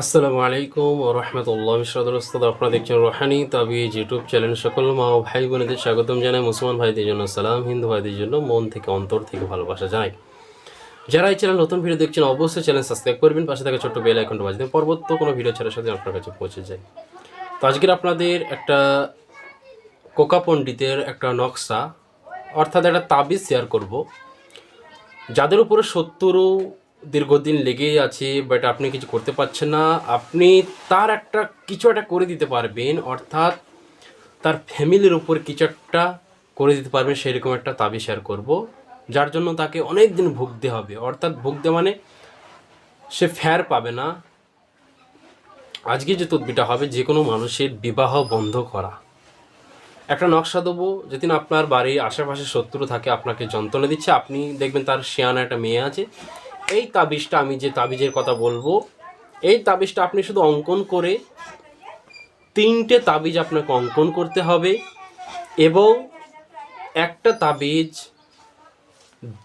আসসালামু আলাইকুম ও রহমতুল্লাহ মিশ্রাদুল উস্তাদ আপনারা দেখছেন রোহানি তাবিজ ইউটিউব চ্যানেল সকল মা ও ভাই বোনেদের স্বাগতম জানাই। মুসলমান ভাইদের জন্য সালাম, হিন্দু ভাইদের জন্য মন থেকে অন্তর থেকে ভালোবাসা জানাই। যারা এই চ্যানেল নতুন ভিডিও দেখছেন, অবশ্যই চ্যানেল সাবস্ক্রাইব করবেন। পাশে থাকা ছোট্ট বেল আইকনটা বাজবেন পরবর্তী কোনো ভিডিও ছাড়ার সাথে আপনার কাছে পৌঁছে যায় তো আজকের আপনাদের একটা কোকা পণ্ডিতের একটা নকশা, অর্থাৎ একটা তাবিজ শেয়ার করব। যাদের উপরে শত্রু দীর্ঘদিন লেগেই আছে বাট আপনি কিছু করতে পারছেন না। আপনি তার একটা, কিছু একটা করে দিতে পারবেন, অর্থাৎ তার ফ্যামিলির উপর কিছু একটা করে দিতে পারবেন, সেরকম একটা তাবি শেয়ার করব, যার জন্য তাকে অনেক দিন ভুগতে হবে। অর্থাৎ ভুগতে মানে সে ফ্যার পাবে না। আজকে যে তদবিটা হবে, যে কোনো মানুষের বিবাহ বন্ধ করা। একটা নকশা দেবো, যেদিন আপনার বাড়ির আশেপাশে শত্রু থাকে, আপনাকে যন্ত্রণা দিচ্ছে, আপনি দেখবেন তার শিয়ানা একটা মেয়ে আছে এই তাবিজটা আমি যে তাবিজের কথা বলব, এই তাবিজটা আপনি শুধু অঙ্কন করে তিনটে তাবিজ আপনাকে অঙ্কন করতে হবে এবং একটা তাবিজ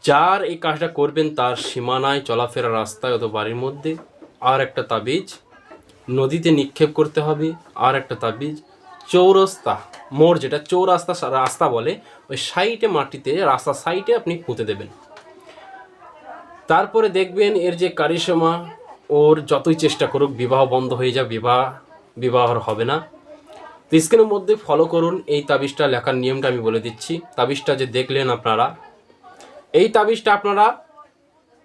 যার এই কাজটা করবেন তার সীমানায় চলাফেরা রাস্তায় অথবা বাড়ির মধ্যে, আর একটা তাবিজ নদীতে নিক্ষেপ করতে হবে, আর একটা তাবিজ চৌরাস্তা, মোড় যেটা চৌরাস্তা, রাস্তা বলে, ওই সাইডে মাটিতে, রাস্তার সাইডে আপনি পুঁতে দেবেন। তারপরে দেখবেন এর যে কারিশমা, ওর যতই চেষ্টা করুক, বিবাহ বন্ধ হয়ে যাবে বিবাহ বিবাহ হবে না। তো স্ক্রিনের মধ্যে ফলো করুন, এই তাবিজটা লেখার নিয়মটা আমি বলে দিচ্ছি। তাবিজটা যে দেখলেন আপনারা, এই তাবিজটা আপনারা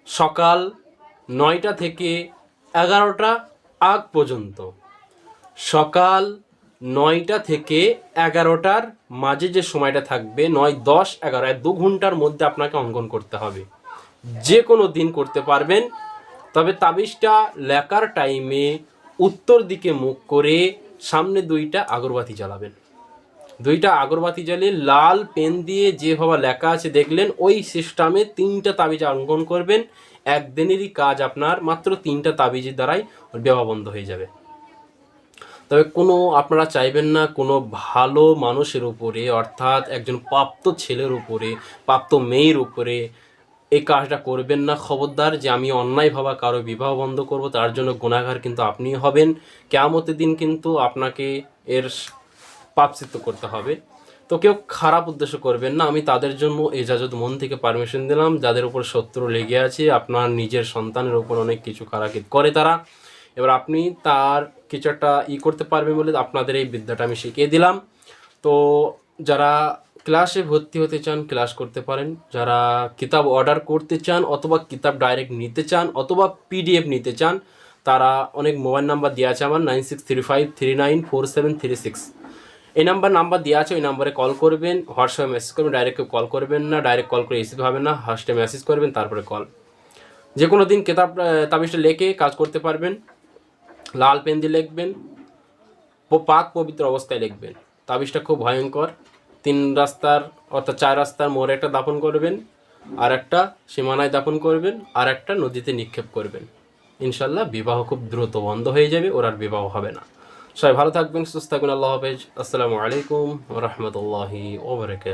সকাল নয়টা থেকে এগারোটা আগ পর্যন্ত, সকাল নয়টা থেকে এগারোটার মাঝে যে সময়টা থাকবে, নয়, দশ, এগারো দু ঘণ্টার মধ্যে আপনাকে অঙ্কন করতে হবে। যে কোনো দিন করতে পারবেন। তবে তাবিজটা লেখার টাইমে উত্তর দিকে মুখ করে সামনে দুইটা আগরবাতি জ্বালাবেন। দুইটা আগরবাতি জ্বালিয়ে লাল পেন দিয়ে যে যেভাবে লেখা আছে দেখলেন, ওই সিস্টেমে তিনটা তাবিজ অঙ্কন করবেন। একদিনেরই কাজ আপনার মাত্র তিনটা তাবিজের দ্বারাই বিবাহ বন্ধ হয়ে যাবে। তবে কোনো আপনারা চাইবেন না, কোনো ভালো মানুষের উপরে, অর্থাৎ একজন প্রাপ্ত ছেলের উপরে, প্রাপ্ত মেয়ের উপরে এই কাজটা করবেন না, খবরদার, যে আমি অন্যায় ভাবা কারও বিবাহ বন্ধ করব, তার জন্য গুণাগার কিন্তু আপনি হবেন। কেয়ামতের দিন কিন্তু আপনাকে এর পাপসিদ্ধ করতে হবে। তো কেউ খারাপ উদ্দেশ্য করবেন না, আমি তাদের জন্য এজাজত মন থেকে পারমিশন দিলাম, যাদের উপর শত্রু লেগে আছে, আপনার নিজের সন্তানের উপর অনেক কিছু কারাকিত করে তারা। এবার আপনি তার কিছু একটা ই করতে পারবেন বলে আপনাদের এই বিদ্যাটা আমি শিখিয়ে দিলাম। তো যারা ক্লাসে ভর্তি হতে চান, ক্লাস করতে পারেন। যারা কিতাব অর্ডার করতে চান অথবা কিতাব ডাইরেক্ট নিতে চান অথবা পিডিএফ নিতে চান, তারা অনেক মোবাইল নাম্বার দেওয়া আছে আমার nine six three five three nine four seven three six এই নাম্বার নাম্বার দেওয়া আছে, ওই নাম্বারে কল করবেন হোয়াটসঅ্যাপে মেসেজ করবেন ডাইরেক্ট কেউ কল করবেন না ডাইরেক্ট কল করে রিসিভ হবে না হোয়াটসঅ্যাপে মেসেজ করবেন, তারপরে কল যে কোনো দিন কেতাব তাবিজটা লেখে কাজ করতে পারবেন, লাল পেন দিয়ে লিখবেন পাক পবিত্র অবস্থায় লিখবেন। তাবিজটা খুব ভয়ঙ্কর। তিন রাস্তার অর্থাৎ চার রাস্তার মোড়ে একটা দাপন করবেন, আর একটা সীমানায় দাপন করবেন, আর একটা নদীতে নিক্ষেপ করবেন। ইনশাল্লাহ বিবাহ খুব দ্রুত বন্ধ হয়ে যাবে, ওর আর বিবাহ হবে না। সবাই ভালো থাকবেন, সুস্থ থাকবেন আল্লাহ হাফেজ। আসসালামু আলাইকুম রহমতুল্লাহি ওবরাকাত